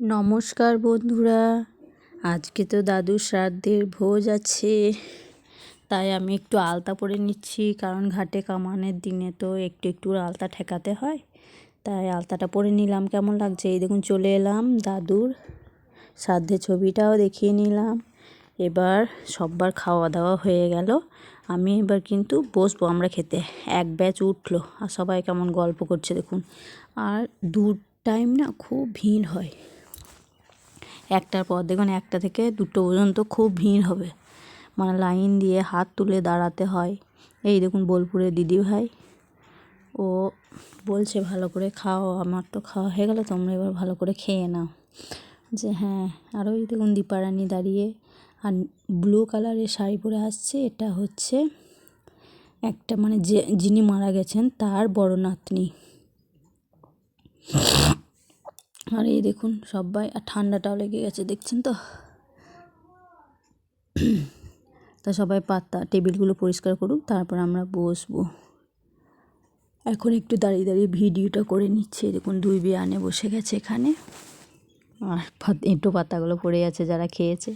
নমস্কার বন্ধুরা। আজকে তো দাদুর শ্রাদ্ধের ভোজ আছে, তাই আমি একটু আলতা পরে নিচ্ছি, কারণ ঘাটে কামানের দিনে তো একটু একটু আলতা ঠেকাতে হয়। তাই আলতাটা পরে নিলাম, কেমন লাগছে? এই দেখুন, চলে এলাম দাদুর শ্রাদ্ধের ছবিটাও দেখিয়ে নিলাম। এবার সববার খাওয়া দাওয়া হয়ে গেল। আমি এবার কিন্তু বসবো আমরা খেতে। এক ব্যাচ উঠল, আর সবাই কেমন গল্প করছে দেখুন। আর দু টাইম না খুব ভিড় হয়। একটার পর দেখুন একটা থেকে দুটো পর্যন্ত খুব ভিড় হবে। মানে লাইন দিয়ে হাত তুলে দাঁড়াতে হয়। এই দেখুন বোলপুরের দিদিভাই ও বলছে, ভালো করে খাও, আমার তো খাওয়া হয়ে গেলো, তোমরা এবার ভালো করে খেয়ে নাও। যে হ্যাঁ আর ওই দেখুন দীপারানি দাঁড়িয়ে, আর ব্লু কালারের শাড়ি পরে আসছে। এটা হচ্ছে একটা মানে যে, যিনি মারা গেছেন, তার বড় নাতনি। আর এই দেখুন সবাই, আর ঠান্ডাটাও লেগে গেছে, দেখছেন তো? তা সবাই পাতা, টেবিলগুলো পরিষ্কার করুক তারপর আমরা বসবো। এখন একটু দাঁড়িয়ে দাঁড়িয়ে ভিডিওটা করে নিচ্ছে দেখুন দুই বিয়ানে বসে গেছে এখানে। আর এঁটো পাতাগুলো পড়ে আছে যারা খেয়েছে।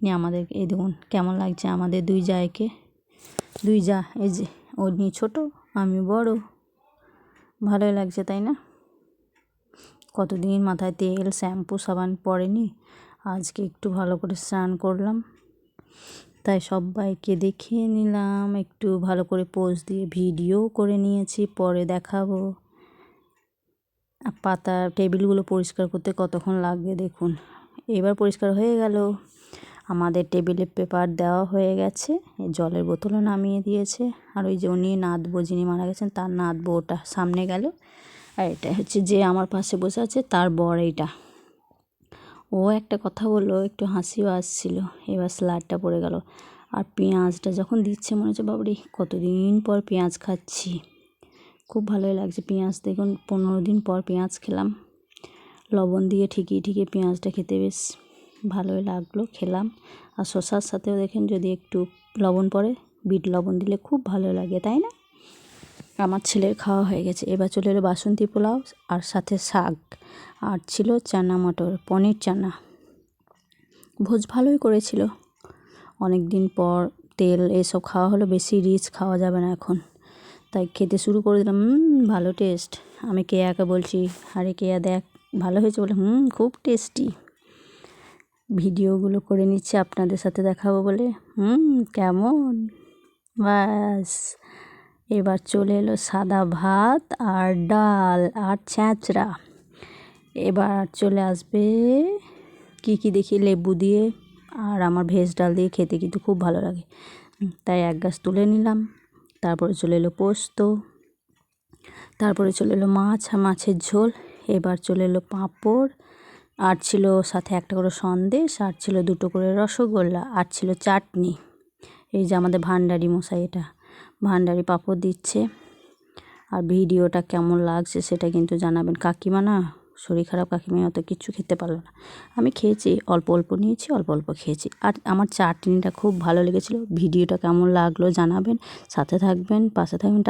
নিয়ে আমাদের, এই দেখুন কেমন লাগছে আমাদের দুই জায়কে। দুই যা, এই যে ও নিয়ে ছোটো, আমি বড়। ভালোই লাগছে, তাই না? কতদিন মাথায় তেল, শ্যাম্পু, সাবান পড়েনি। আজকে একটু ভালো করে স্নান করলাম। তাই সবাইকে দেখিয়ে নিলাম। একটু ভালো করে পোজ দিয়ে ভিডিও করে নিয়েছি, পরে দেখাবো। পাতা টেবিলগুলো পরিষ্কার করতে কতক্ষণ লাগবে দেখুন। এবার পরিষ্কার হয়ে গেল। আমাদের টেবিলে পেপার দেওয়া হয়ে গেছে। জলের বোতলও নামিয়ে দিয়েছে। আর ওই যে উনি নাতবো যিনি মারা গেছেন, তার নাতবো ওটা সামনে গেল। আর এটা হচ্ছে যে আমার পাশে বসে আছে তার বর এইটা। ও একটা কথা বলল, একটু হাসিও আসছিল। এবার স্লাডটা পড়ে গেল। আর পেঁয়াজটা যখন দিচ্ছে, মনে হচ্ছে বাবরি কতদিন পর পেঁয়াজ খাচ্ছি। খুব ভালোই লাগছে পেঁয়াজ। দেখুন, পনেরো দিন পর পেঁয়াজ খেলাম। লবণ দিয়ে ঠিকই ঠিকই পেঁয়াজটা খেতে বেশ ভালোই লাগল, খেলাম। আর শশার সাথেও দেখেন, যদি একটু লবণ পড়ে, বিট লবণ দিলে খুব ভালো লাগে, তাই না? আমার ছেলের খাওয়া হয়ে গেছে। এবার চলে এলো বাসন্তী পোলাও আর সাথে শাক। আর ছিল চানা মটর, পনির চানা। ভোজ ভালোই করেছিল। অনেক দিন পর তেল এসব খাওয়া হলো, বেশি রিচ খাওয়া যাবে না এখন। তাই খেতে শুরু করে দিলাম ভালো টেস্ট। আমি কেয়াকে বলছি, আরে কেয়া, দেখ, ভালো হয়েছে বলে, হুম, খুব টেস্টি। ভিডিওগুলো করে নিচ্ছে আপনাদের সাথে দেখাবো বলে। হুম, কেমন? বাস। এবার চলে এলো সাদা ভাত আর ডাল আর ছ্যাঁচড়া এবার চলে আসবে কি কি দেখি, লেবু দিয়ে আর আমার ভেজ ডাল দিয়ে খেতে কিন্তু খুব ভালো লাগে। তাই এক গাছ তুলে নিলাম, তারপরে চলে এলো পোস্ত, তারপরে চলে এলো মাছ আর মাছের ঝোল, এবার চলে এলো পাঁপড়, আর ছিল সাথে একটা করে সন্দেশ, আর ছিল দুটো করে রসগোল্লা, আর ছিল চাটনি। এই যে আমাদের ভান্ডারি মশাই এটা। ভান্ডারি পাপড় দিচ্ছে। আর ভিডিওটা কেমন লাগছে সেটা কিন্তু জানাবেন। কাকিমা না শরীর খারাপ, কাকিমা অত কিছু খেতে পারল না। আমি খেয়েছি, অল্প অল্প নিয়েছি, অল্প অল্প খেয়েছি। আর আমার চাটনিটা খুব ভালো লেগেছিলো। ভিডিওটা কেমন লাগল জানাবেন। সাথে থাকবেন, পাশে থাকবেন